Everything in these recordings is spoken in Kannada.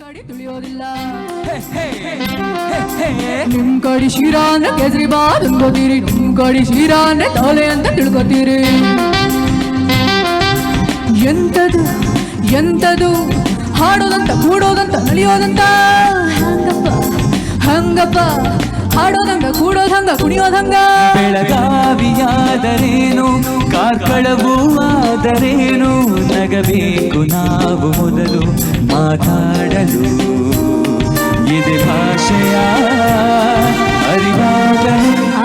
ಕಡೆ ತುಳಿಯೋದಿಲ್ಲ. ನಿಮ್ ಕಡೆ ಶಿರಾ ಅಂದ್ರೆ ಕೇಸರಿಬಾತ್ ಅನ್ಕೋತೀರಿ ನಿಮ್ ಕಡೆ ಶಿರಾ ಅಂದ್ರೆ ತೋಲೆ ಅಂತ ತಿಳ್ಕೊತೀರಿ. ಎಂತದು ಎಂತದು? ಹಾಡೋದಂತ ಕೂಡೋದಂತ ನಲಿಯೋದಂತ? ಹಂಗಪ್ಪ ಹಂಗಪ್ಪ. ಹಾಡೋದಂಗ ಕೂಡೋದಂಗ ಕುಣಿಯೋದಂಗ ಬೆಳಗಾವಿಯಾದರೇನು ಕಾರ್ಕಳವೂ ಆದರೇನು ನಗಬೇಕು ನಾವು ಮೊದಲು ಮಾತಾಡಲು. ಇದೆ ಭಾಷೆಯ ಅರಿವಾಗಲು ಆ,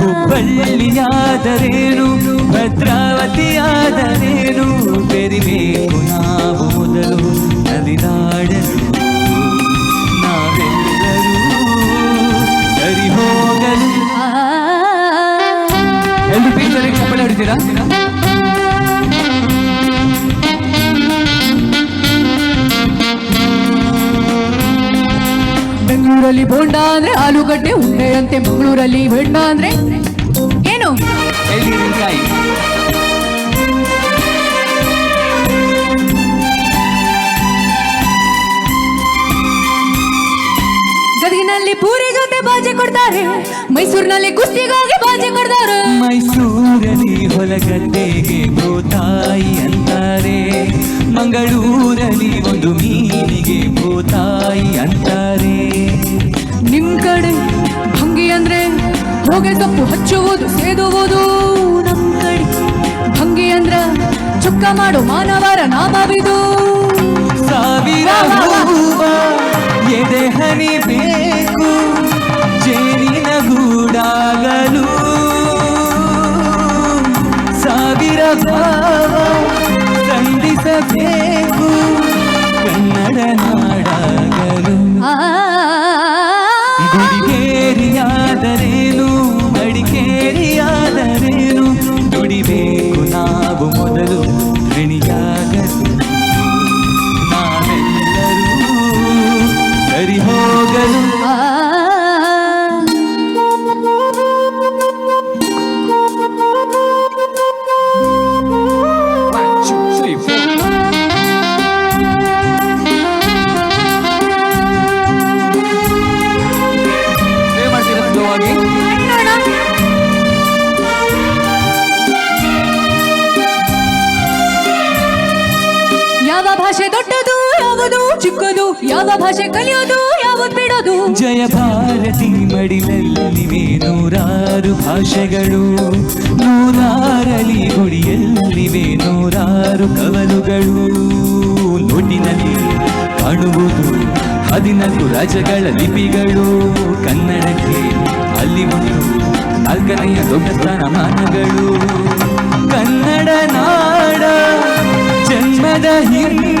ಹುಬ್ಬಳ್ಳಿಯಾದರೇನು ಭದ್ರಾವತಿಯಾದರೇನು ಬೆರಿಬೇಕು ನಾವು ಮೊದಲು ನಲಿದಾಡಲು ಟೀಚರ್ಗೆ ಚಪ್ಪಳೆ ಹೊಡಿತೀರಾ? ಬೆಂಗಳೂರಲ್ಲಿ ಬೋಂಡ ಅಂದ್ರೆ ಆಲೂಗಡ್ಡೆ ಉಂಡೆ ಅಂತೆ ಮಂಗಳೂರಲ್ಲಿ ಬೆಂಡ ಅಂದ್ರೆ ಏನು? ಕೊಡ್ತಾರೆ. ಮೈಸೂರಿನಲ್ಲಿ ಕುಸ್ತಿಗಾಗಿ ಬಾಜಿ ಕೊಡ್ತಾರೆ. ಮೈಸೂರಲ್ಲಿ ಹೊಲಗದ್ದೆಗೆ ಭೂತಾಯಿ ಅಂತಾರೆ. ಮಂಗಳೂರಲ್ಲಿ ಒಂದು ಮೀನಿಗೆ ಭೂತಾಯಿ ಅಂತಾರೆ. ನಿಮ್ ಕಡೆ ಭಂಗಿ ಅಂದ್ರೆ ಹೋಗೆ ಸೊಪ್ಪು ಹಚ್ಚುವುದು ಸೇದುವುದು. ನಮ್ ಕಡೆ ಭಂಗಿ ಅಂದ್ರ ಚುಕ್ಕ ಮಾಡೋ ಮಾನವರ ನಾಮವಿದು ಸಾವಿರ ಎದೆ ಹನಿ ಬೇಕು ಭಾವ ಸಂಧಿಸಬೇಕು. ಕನ್ನಡ ನಾಡಾಗಲು. ಆ, ಗುಡಿಗೇರಿಯಾದರೇನು ಮಡಿಕೇರಿಯಾದರೇನು? ದುಡಿಬೇಕು ನಾವು ಮೊದಲು ಋಣಿಯಾಗಲು ನಾವೆಲ್ಲರೂ ಸರಿ ಹೋಗಲು ಭಾಷೆ ದೊಡ್ಡದು, ಯಾವುದು ಚಿಕ್ಕದು, ಯಾವ ಭಾಷೆ ಕಲಿಯೋದು, ಯಾವುದು ಬಿಡೋದು. ಜಯ ಭಾರತಿ ಮಡಿಲಲ್ಲಿವೆ ನೂರಾರು ಭಾಷೆಗಳು, ನೂರಾರಲಿ ಗುಡಿಯಲ್ಲಿವೆ ನೂರಾರು ಕವಲುಗಳು. ನೋಟಿನಲ್ಲಿ ಕಾಣುವುದು ಹದಿನಾಲ್ಕು ರಾಜ್ಯಗಳ ಲಿಪಿಗಳು, ಕನ್ನಡಕ್ಕೆ ಅಲ್ಲಿ ಒಂದು ನಾಲ್ಕನೆಯ ದೊಡ್ಡ ಸ್ಥಾನಮಾನಗಳು. ಕನ್ನಡ ನಾಡ ಜನ್ಮದ ಹಿಂದೆ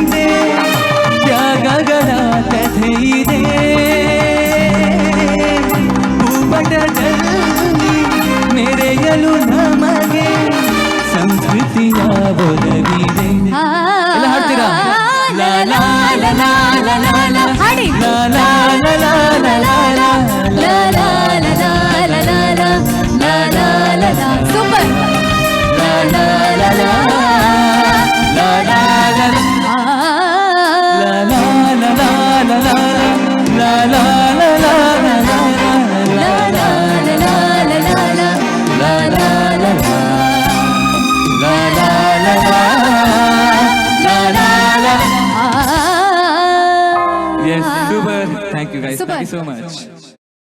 you guys. Super. Thank you so much.